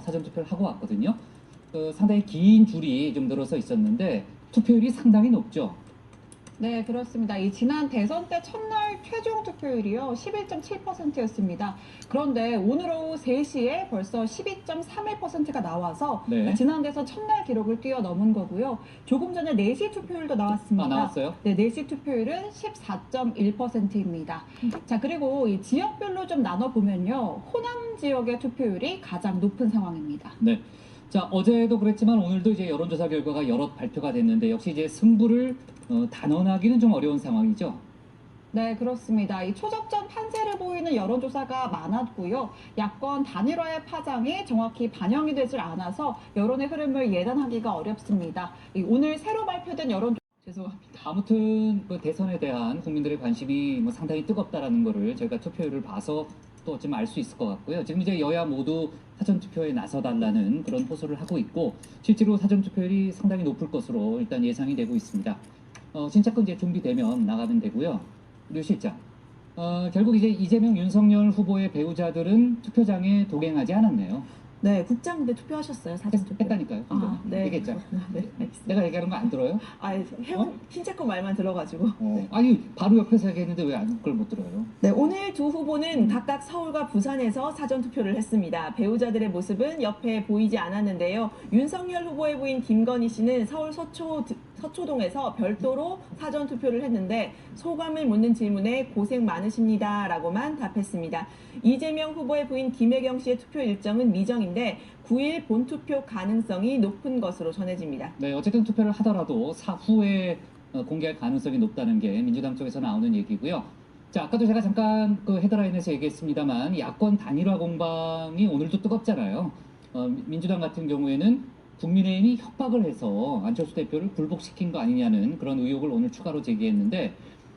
가서 사전 투표를 하고 왔거든요. 그 상당히 긴 줄이 좀 늘어서 있었는데 투표율이 상당히 높죠. 네, 그렇습니다. 이 지난 대선 때 첫날 최종 투표율이요, 11.7%였습니다. 그런데 오늘 오후 3시에 벌써 12.31%가 나와서 네. 지난 대선 첫날 기록을 뛰어넘은 거고요. 조금 전에 4시 투표율도 나왔습니다. 아 나왔어요? 네, 4시 투표율은 14.1%입니다. 음. 자, 그리고 이 지역별로 좀 나눠보면요. 호남 지역의 투표율이 가장 높은 상황입니다. 네. 자 어제도 그랬지만 오늘도 이제 여론조사 결과가 여럿 발표가 됐는데 역시 이제 승부를 어, 단언하기는 좀 어려운 상황이죠. 네, 그렇습니다. 이 초접전 판세를 보이는 여론조사가 많았고요. 야권 단일화의 파장이 정확히 반영이 되질 않아서 여론의 흐름을 예단하기가 어렵습니다. 이 오늘 새로 발표된 여론 죄송합니다. 아무튼 그 대선에 대한 국민들의 관심이 뭐 상당히 뜨겁다라는 거를 저희가 투표율을 봐서 또 좀 알 수 있을 것 같고요. 지금 이제 여야 모두 사전 투표에 나서달라는 그런 호소를 하고 있고 실제로 사전 투표율이 상당히 높을 것으로 일단 예상이 되고 있습니다. 어, 신차권 이제 준비되면 나가면 되고요. 류 실장. 어, 결국 이제 이재명 윤석열 후보의 배우자들은 투표장에 동행하지 않았네요. 네, 국장인데 투표하셨어요, 사전 투표. 했다니까요. 아, 네. 얘기했죠. 그렇구나. 네, 알겠습니다. 내가 얘기하는 거 안 들어요? 아, 해운 신체권 말만 들어가지고. 어, 아니 바로 옆에서 얘기했는데 왜 그걸 못 들어요? 네, 오늘 두 후보는 각각 서울과 부산에서 사전 투표를 했습니다. 배우자들의 모습은 옆에 보이지 않았는데요. 윤석열 후보의 부인 김건희 씨는 서울 서초 서초동에서 별도로 사전 투표를 했는데 소감을 묻는 질문에 고생 많으십니다 라고만 답했습니다. 이재명 후보의 부인 김혜경 씨의 투표 일정은 미정인데 9일 본투표 가능성이 높은 것으로 전해집니다. 네, 어쨌든 투표를 하더라도 사후에 어, 공개할 가능성이 높다는 게 민주당 쪽에서 나오는 얘기고요. 자, 아까도 제가 잠깐 그 헤드라인에서 얘기했습니다만 야권 단일화 공방이 오늘도 뜨겁잖아요. 어, 미- 민주당 같은 경우에는 국민의힘이 협박을 해서 안철수 대표를 굴복시킨 거 아니냐는 그런 의혹을 오늘 추가로 제기했는데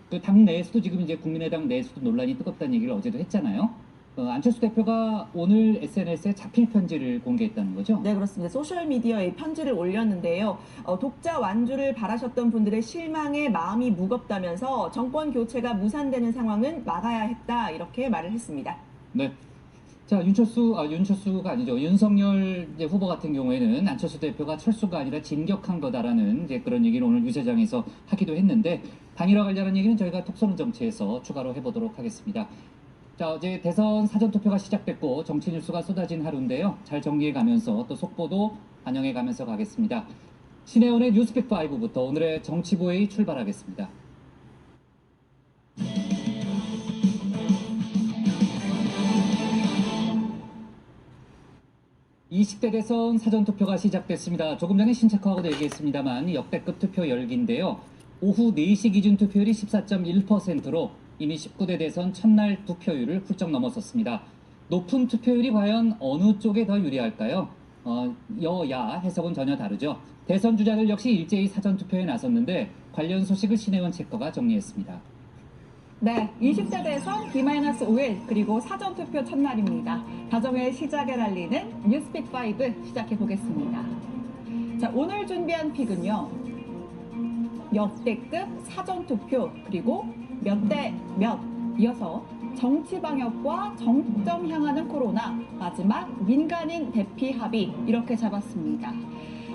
그 당 내에서도 지금 이제 국민의당 내에서도 논란이 뜨겁다는 얘기를 어제도 했잖아요. 어, 안철수 대표가 오늘 SNS에 자필 편지를 공개했다는 거죠. 네, 그렇습니다. 소셜미디어에 편지를 올렸는데요. 어, 독자 완주를 바라셨던 분들의 실망에 마음이 무겁다면서 정권 교체가 무산되는 상황은 막아야 했다 이렇게 말을 했습니다. 네. 자, 윤철수, 아, 윤철수가 아니죠. 윤석열 이제 후보 같은 경우에는 안철수 대표가 철수가 아니라 진격한 거다라는 이제 그런 얘기를 오늘 유세장에서 하기도 했는데, 단일화 관련한 얘기는 저희가 톡쏘는 정치에서 추가로 해보도록 하겠습니다. 자, 어제 대선 사전 투표가 시작됐고, 정치 뉴스가 쏟아진 하루인데요. 잘 정리해 가면서 또 속보도 반영해 가면서 가겠습니다. 신혜원의 뉴스픽 5부터 오늘의 정치부회의 출발하겠습니다. 20대 대선 사전투표가 시작됐습니다. 조금 전에 신체크하고도 얘기했습니다만 역대급 투표 열기인데요. 오후 4시 기준 투표율이 14.1%로 이미 19대 대선 첫날 투표율을 훌쩍 넘어섰습니다. 높은 투표율이 과연 어느 쪽에 더 유리할까요? 어, 여야 해석은 전혀 다르죠. 대선 주자들 역시 일제히 사전투표에 나섰는데 관련 소식을 신혜원 체커가 정리했습니다. 네, 20대 대선 D-5일 그리고 사전투표 첫날입니다. 다정의 시작을 알리는 뉴스픽 5 시작해 보겠습니다. 자, 오늘 준비한 픽은요. 역대급 사전투표 그리고 몇 대 몇 이어서 정치 방역과 정점 향하는 코로나 마지막 민간인 대피 합의 이렇게 잡았습니다.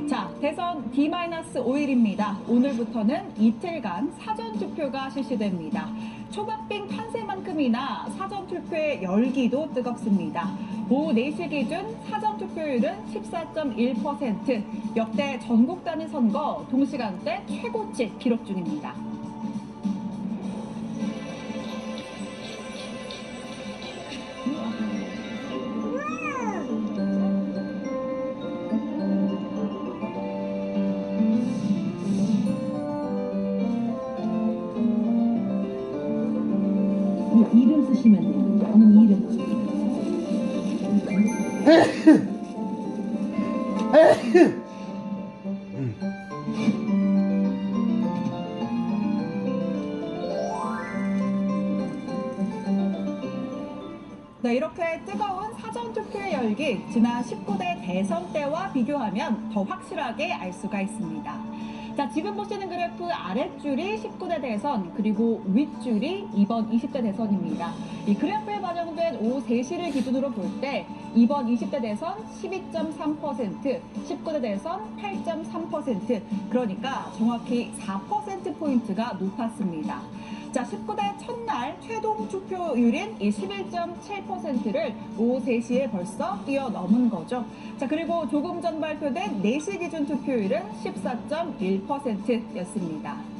자, 대선 D-5일입니다. 오늘부터는 이틀간 사전투표가 실시됩니다. 초박빙 판세만큼이나 사전투표의 열기도 뜨겁습니다. 오후 4시 기준 사전투표율은 14.1%, 역대 전국 단위 선거 동시간대 최고치 기록 중입니다. 네, 이렇게 뜨거운 사전투표의 열기, 지난 19대 대선 때와 비교하면 더 확실하게 알 수가 있습니다. 자, 지금 보시는 그래프 아랫줄이 19대 대선, 그리고 윗줄이 이번 20대 대선입니다. 이 그래프에 반영된 오후 3시를 기준으로 볼 때 이번 20대 대선 12.3%, 19대 대선 8.3%, 그러니까 정확히 4%포인트가 높았습니다. 자, 19대 첫날 최종 투표율인 이 11.7%를 오후 3시에 벌써 뛰어넘은 거죠. 자, 그리고 조금 전 발표된 4시 기준 투표율은 14.1%였습니다.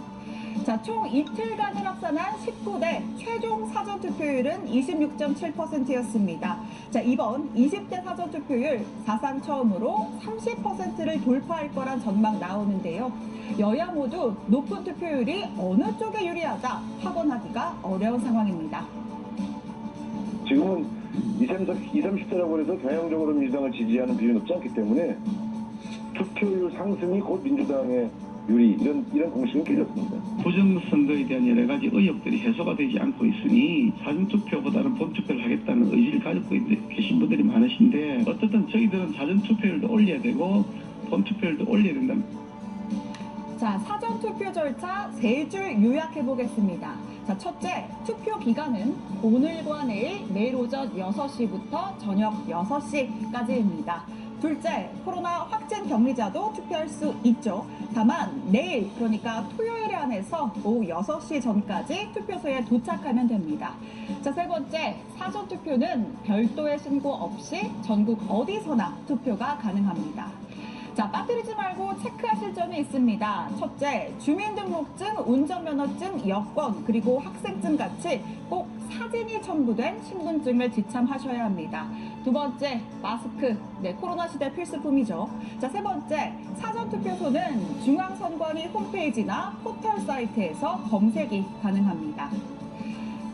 자, 총 이틀간을 합산한 19대 최종 사전 투표율은 26.7%였습니다. 자, 이번 20대 사전 투표율 사상 처음으로 30%를 돌파할 거란 전망 나오는데요. 여야 모두 높은 투표율이 어느 쪽에 유리하다 확언하기가 어려운 상황입니다. 지금은 20, 30, 30대라고 해서 전형적으로 민주당을 지지하는 비율이 높지 않기 때문에 투표율 상승이 곧 민주당의 유리 이런 이런 공식은 깨졌습니다. 부정선거에 대한 여러 가지 의혹들이 해소가 되지 않고 있으니 사전투표보다는 본투표를 하겠다는 의지를 가지고 있- 계신 분들이 많으신데 어쨌든 저희들은 사전투표율도 올려야 되고 본투표율도 올려야 된다. 자, 사전 투표 절차 세 줄 요약해 보겠습니다. 자, 첫째, 투표 기간은 오늘과 내일, 내일 오전 6시부터 저녁 6시까지입니다. 둘째, 코로나 확진 격리자도 투표할 수 있죠. 다만 내일, 그러니까 토요일에 한해서 오후 6시 전까지 투표소에 도착하면 됩니다. 자, 세 번째, 사전 투표는 별도의 신고 없이 전국 어디서나 투표가 가능합니다. 자, 빠뜨리지 말고 체크하실 점이 있습니다. 첫째, 주민등록증, 운전면허증, 여권, 그리고 학생증 같이 꼭 사진이 첨부된 신분증을 지참하셔야 합니다. 두 번째, 마스크. 네, 코로나 시대 필수품이죠. 자, 세 번째, 사전투표소는 중앙선관위 홈페이지나 포털 사이트에서 검색이 가능합니다.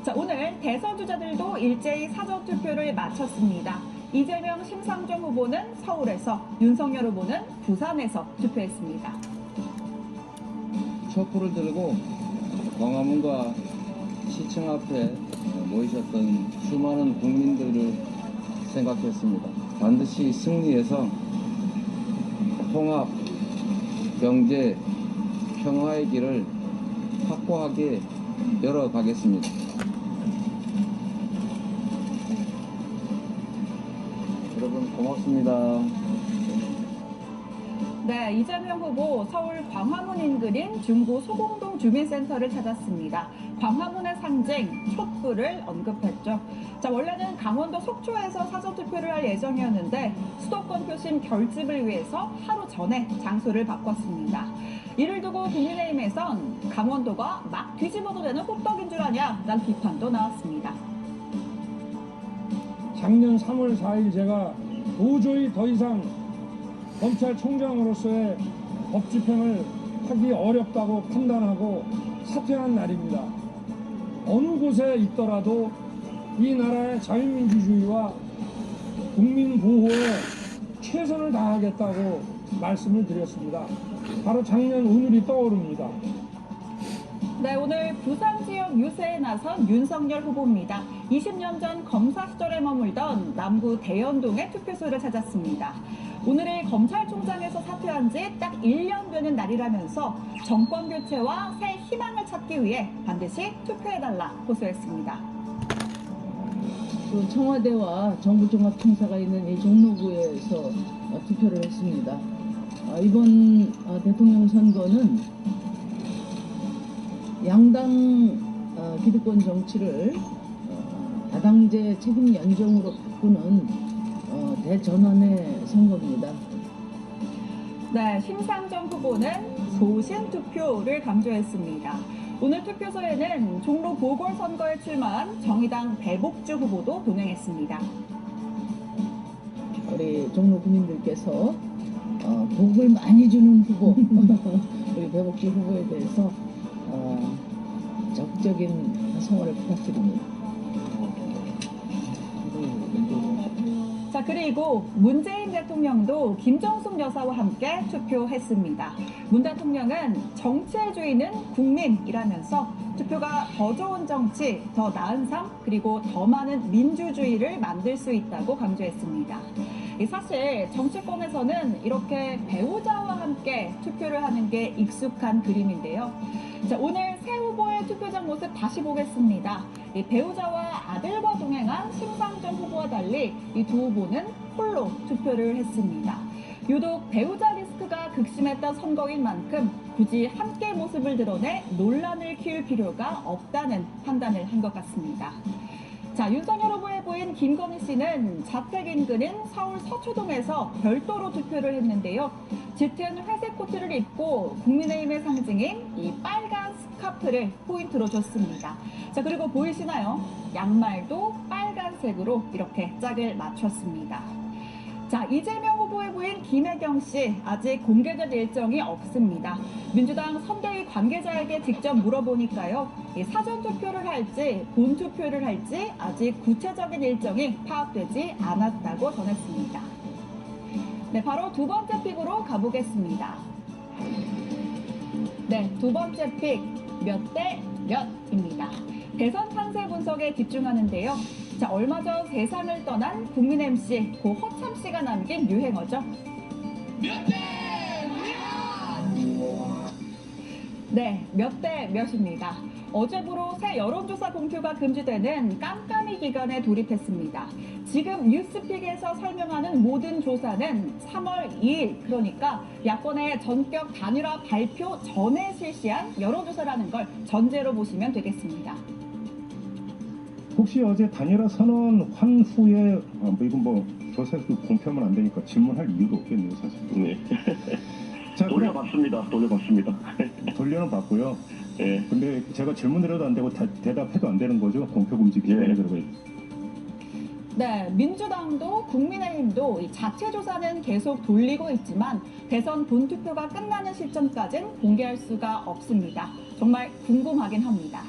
자, 오늘 대선 주자들도 일제히 사전 투표를 마쳤습니다. 이재명 심상정 후보는 서울에서, 윤석열 후보는 부산에서 투표했습니다. 촛불을 들고 광화문과 시청 앞에 모이셨던 수많은 국민들을 생각했습니다. 반드시 승리해서 통합, 경제, 평화의 길을 확고하게 열어가겠습니다. 여러분 고맙습니다. 네, 이재명 후보 서울 광화문 인근인 중구 소공동 주민센터를 찾았습니다. 광화문의 상징 촛불을 언급했죠. 자, 원래는 강원도 속초에서 사전투표를 할 예정이었는데 수도권 표심 결집을 위해서 하루 전에 장소를 바꿨습니다. 이를 두고 국민의힘에선 강원도가 막 뒤집어도 되는 호떡인 줄 아냐? 라는 비판도 나왔습니다. 작년 3월 4일 제가 도저히 더 이상 검찰총장으로서의 법 집행을 하기 어렵다고 판단하고 사퇴한 날입니다. 어느 곳에 있더라도 이 나라의 자유민주주의와 국민 보호에 최선을 다하겠다고 말씀을 드렸습니다. 바로 작년 오늘이 떠오릅니다. 네, 오늘 부산 지역 유세에 나선 윤석열 후보입니다. 20년 전 검사 시절에 머물던 남구 대연동의 투표소를 찾았습니다. 오늘이 검찰총장에서 사퇴한 지 딱 1년 되는 날이라면서 정권 교체와 새 희망을 찾기 위해 반드시 투표해달라 호소했습니다. 그 청와대와 정부종합청사가 있는 이 종로구에서 어, 투표를 했습니다. 어, 이번 어, 대통령 선거는 양당 어, 기득권 정치를 어, 다당제 책임 연정으로 바꾸는 어, 대전환의 선거입니다. 네, 심상정 후보는 소신 투표를 강조했습니다. 오늘 투표소에는 종로 보궐선거에 출마한 정의당 배복주 후보도 동행했습니다. 우리 종로 구민들께서 어, 복을 많이 주는 후보 우리 배복지 후보에 대해서 어, 적극적인 성원을 부탁드립니다. 자, 그리고 문재인 대통령도 김정숙 여사와 함께 투표했습니다. 문 대통령은 정치의 주인은 국민이라면서 투표가 더 좋은 정치, 더 나은 삶, 그리고 더 많은 민주주의를 만들 수 있다고 강조했습니다. 이 사실 정치권에서는 이렇게 배우자와 함께 투표를 하는 게 익숙한 그림인데요. 자, 오늘 새 후보의 투표장 모습 다시 보겠습니다. 이 배우자와 아들과 동행한 심상정 후보와 달리 이 두 후보는 홀로 투표를 했습니다. 유독 배우자 리스크가 극심했던 선거인 만큼 굳이 함께 모습을 드러내 논란을 키울 필요가 없다는 판단을 한 것 같습니다. 자, 윤석열 후보의 부인 김건희 씨는 자택 인근인 서울 서초동에서 별도로 투표를 했는데요. 짙은 회색 코트를 입고 국민의힘의 상징인 이 빨간 스카프를 포인트로 줬습니다. 자, 그리고 보이시나요? 양말도 빨간색으로 이렇게 짝을 맞췄습니다. 자, 이재명 후보의 부인 김혜경 씨 아직 공개된 일정이 없습니다. 민주당 선대위 관계자에게 직접 물어보니까요. 이 사전 투표를 할지 본 투표를 할지 아직 구체적인 일정이 파악되지 않았다고 전했습니다. 네, 바로 두 번째 픽으로 가보겠습니다. 네, 두 번째 픽 몇 대 몇입니다. 대선 판세 분석에 집중하는데요. 자, 얼마 전 세상을 떠난 국민 MC 고 허참 씨가 남긴 유행어죠. 네, 몇 대 몇입니다. 어제부로 새 여론조사 공표가 금지되는 깜깜이 기간에 돌입했습니다. 지금 뉴스픽에서 설명하는 모든 조사는 3월 2일, 그러니까 야권의 전격 단일화 발표 전에 실시한 여론조사라는 걸 전제로 보시면 되겠습니다. 혹시 어제 단일화 선언 환 후에 아, 뭐 이건 뭐 조사에서 공표하면 안 되니까 질문할 이유도 없겠네요 사실. 네. 자 그럼 돌려봤습니다. 돌려봤습니다. 돌려는 봤고요. 예. 근데 제가 질문드려도 안 되고 다- 대답해도 안 되는 거죠? 공표 금지 기간에 예. 들어가 있 네, 민주당도 국민의힘도 이 자체 조사는 계속 돌리고 있지만 대선 본투표가 끝나는 시점까지는 공개할 수가 없습니다. 정말 궁금하긴 합니다.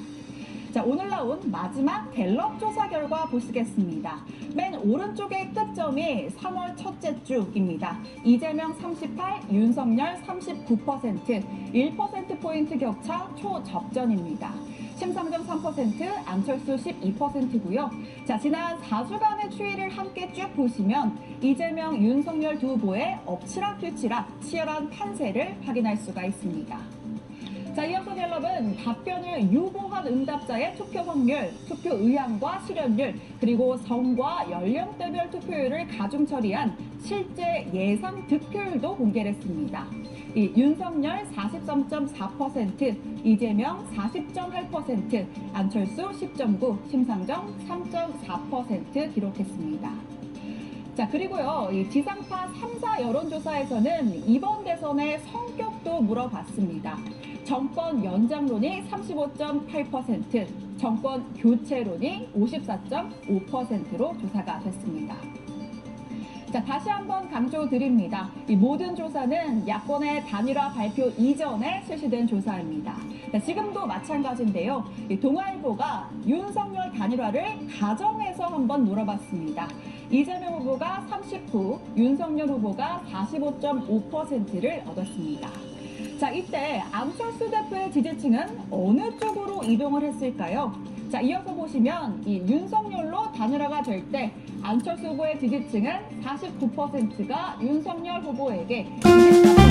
자, 오늘 나온 마지막 갤럽 조사 결과 보시겠습니다. 맨 오른쪽의 끝점이 3월 첫째 주입니다. 이재명 38, 윤석열 39%, 1%포인트 격차 초접전입니다. 심상정 3%, 안철수 12%고요. 자, 지난 4주간의 추이를 함께 쭉 보시면 이재명, 윤석열 두 후보의 엎치락뒤치락 치열한 판세를 확인할 수가 있습니다. 자, 이어서 갤럽은 답변을 유보한 응답자의 투표 확률, 투표 의향과 실현율, 그리고 성과 연령대별 투표율을 가중 처리한 실제 예상 득표율도 공개를 했습니다. 이 윤석열 43.4%, 이재명 40.8%, 안철수 10.9, 심상정 3.4% 기록했습니다. 자, 그리고요, 이 지상파 3사 여론조사에서는 이번 대선의 성격도 물어봤습니다. 정권 연장론이 35.8%, 정권 교체론이 54.5%로 조사가 됐습니다. 자, 다시 한번 강조드립니다. 이 모든 조사는 야권의 단일화 발표 이전에 실시된 조사입니다. 자, 지금도 마찬가지인데요. 이 동아일보가 윤석열 단일화를 가정에서 한번 물어봤습니다. 이재명 후보가 39, 윤석열 후보가 45.5%를 얻었습니다. 자, 이때 안철수 대표의 지지층은 어느 쪽으로 이동을 했을까요? 자, 이어서 보시면 이 윤석열로 단일화가 될 때 안철수 후보의 지지층은 49%가 윤석열 후보에게 24%